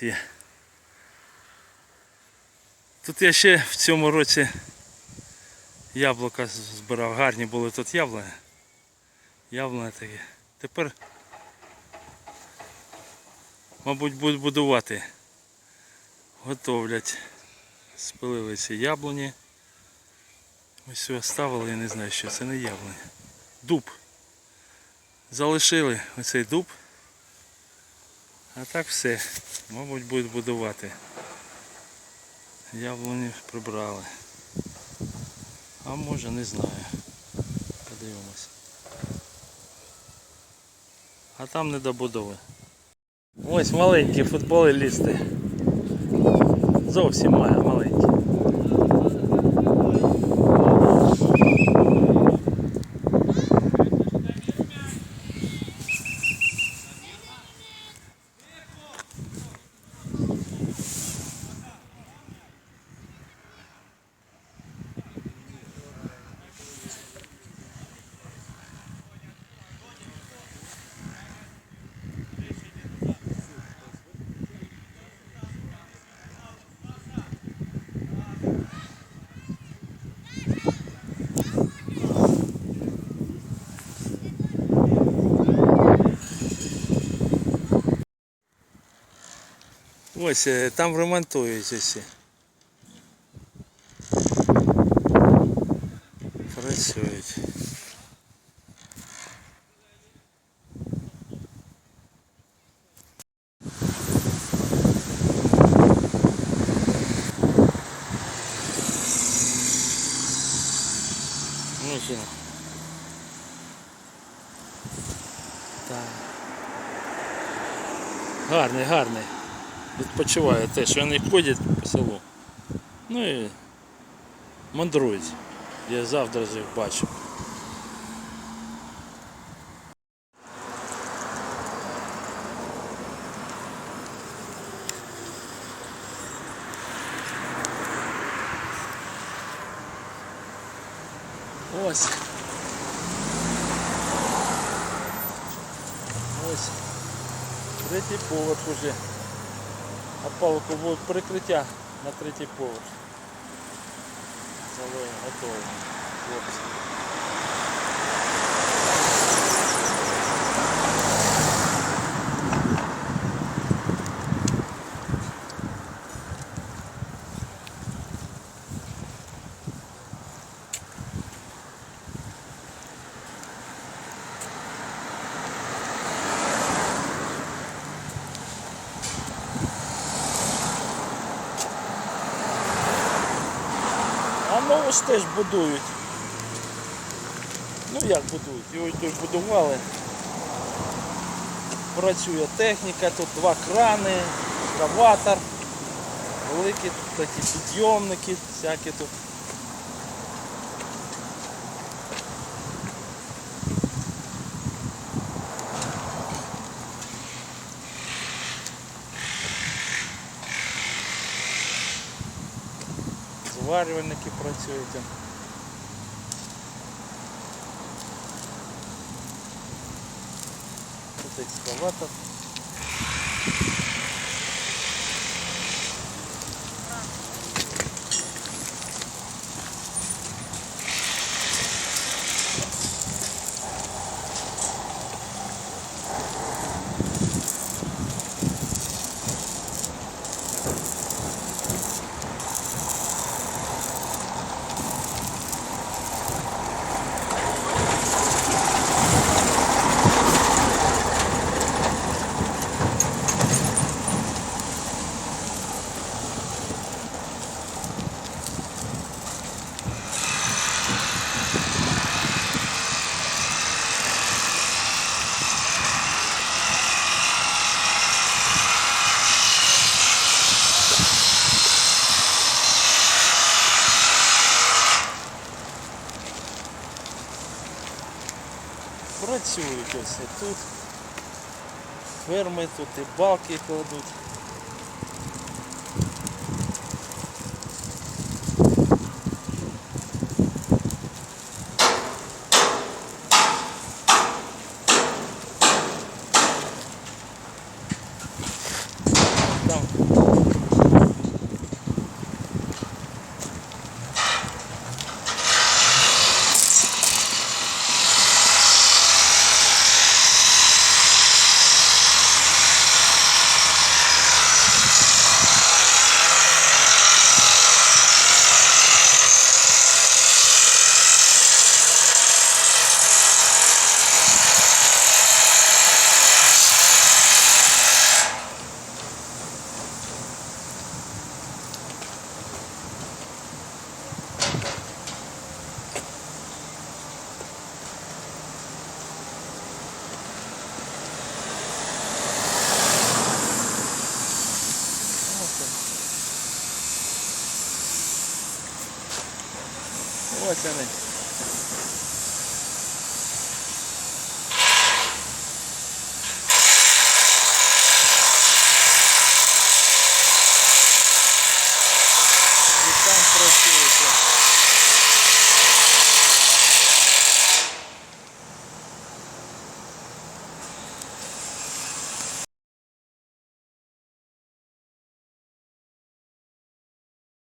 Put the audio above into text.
ці. Тут я ще в цьому році яблука збирав. Гарні були тут яблука. Яблука такі. Тепер, мабуть, будуть будувати. Готовлять. Спилили ці яблуні. Ось сюди ставили, я не знаю, що це не яблуня. Дуб. Залишили оцей дуб. А так все. Мабуть, будуть будувати. Яблуні прибрали. А може не знаю. Подивимось. А там не добудови. Ось маленькі футболісти. Зовсім маленькі. Ось е, там ремонтують усі. Працюють. Що? Так. Гарний, гарний відпочиває теж. Вони ходять по селу. Ну і мандрують. Я завтра їх бачу. Ось. Ось. Третій поверх уже. А палку буде прикриття на третій поверх. Залою готово. Хлопці. Ж теж будують. Ну як будують? Його тут будували. Працює техніка, тут два крани, екскаватор, великі тут такі підйомники, всякі тут. Зварювальники працюють. Тут екскаватор. Працюють ось тут. Ферми тут і балки кладуть. там. Ось вони.